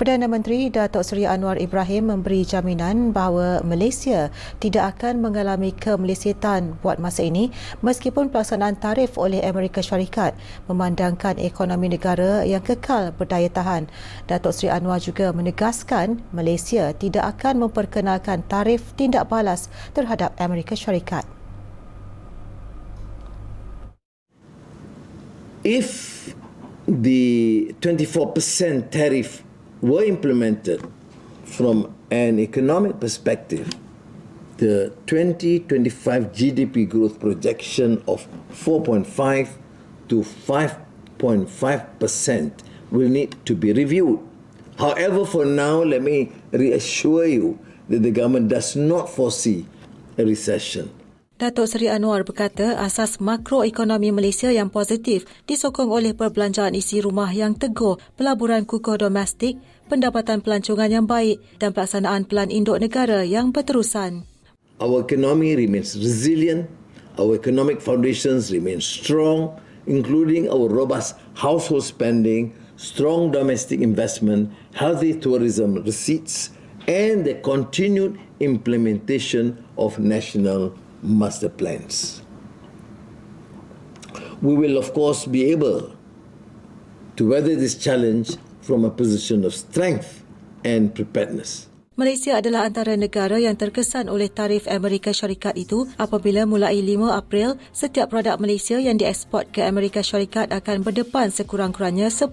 Perdana Menteri Datuk Seri Anwar Ibrahim memberi jaminan bahawa Malaysia tidak akan mengalami kemelesetan buat masa ini meskipun pelaksanaan tarif oleh Amerika Syarikat memandangkan ekonomi negara yang kekal berdaya tahan. Datuk Seri Anwar juga menegaskan Malaysia tidak akan memperkenalkan tarif tindak balas terhadap Amerika Syarikat. If the 24% tariff were implemented from an economic perspective, the 2025 GDP growth projection of 4.5 to 5.5 percent will need to be reviewed. However, for now, let me reassure you that the government does not foresee a recession. Datuk Seri Anwar berkata asas makroekonomi Malaysia yang positif disokong oleh perbelanjaan isi rumah yang teguh, pelaburan kukuh domestik, pendapatan pelancongan yang baik dan pelaksanaan pelan induk negara yang berterusan. Our economy remains resilient, our economic foundations remain strong, including our robust household spending, strong domestic investment, healthy tourism receipts, and the continued implementation of national master plans. We will, of course, be able to weather this challenge from a position of strength and preparedness. Malaysia adalah antara negara yang terkesan oleh tarif Amerika Syarikat itu apabila mulai 5 April setiap produk Malaysia yang dieksport ke Amerika Syarikat akan berdepan sekurang-kurangnya 10%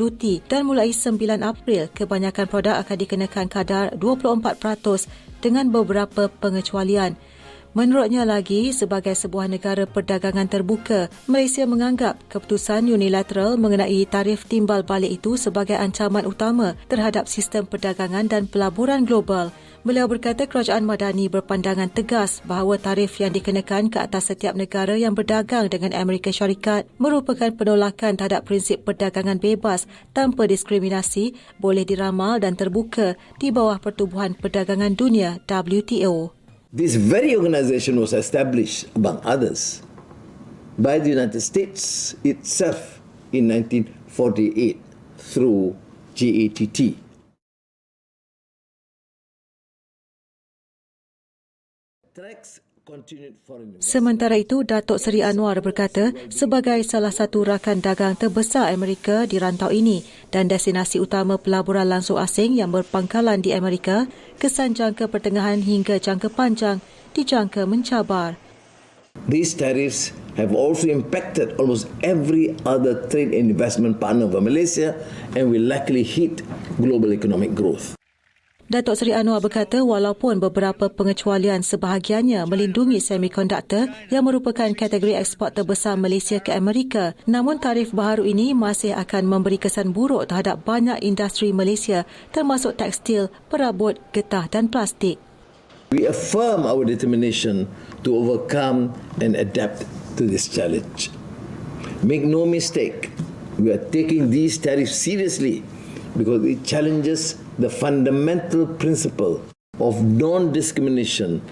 duti dan mulai 9 April kebanyakan produk akan dikenakan kadar 24% dengan beberapa pengecualian. Menurutnya lagi, sebagai sebuah negara perdagangan terbuka, Malaysia menganggap keputusan unilateral mengenai tarif timbal balik itu sebagai ancaman utama terhadap sistem perdagangan dan pelaburan global. Beliau berkata kerajaan Madani berpandangan tegas bahawa tarif yang dikenakan ke atas setiap negara yang berdagang dengan Amerika Syarikat merupakan penolakan terhadap prinsip perdagangan bebas tanpa diskriminasi boleh diramal dan terbuka di bawah Pertubuhan Perdagangan Dunia WTO. This very organization was established, among others, by the United States itself in 1948 through GATT. Tracks Sementara itu, Datuk Seri Anwar berkata sebagai salah satu rakan dagang terbesar Amerika di rantau ini dan destinasi utama pelaburan langsung asing yang berpangkalan di Amerika, kesan jangka pertengahan hingga jangka panjang dijangka mencabar. These tariffs have also impacted almost every other trade and investment partner of Malaysia and will likely hit global economic growth. Datuk Seri Anwar berkata walaupun beberapa pengecualian sebahagiannya melindungi semikonduktor yang merupakan kategori ekspor terbesar Malaysia ke Amerika, namun tarif baharu ini masih akan memberi kesan buruk terhadap banyak industri Malaysia termasuk tekstil, perabot, getah dan plastik. We affirm our determination to overcome and adapt to this challenge. Make no mistake, we are taking these tariffs seriously because it challenges the fundamental principle of non discrimination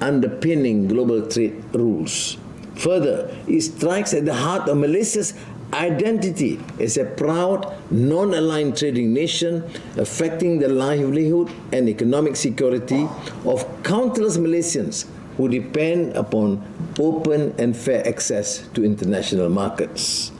underpinning global trade rules. Further, it strikes at the heart of Malaysia's identity as a proud, non aligned trading nation, affecting the livelihood and economic security of countless Malaysians who depend upon open and fair access to international markets.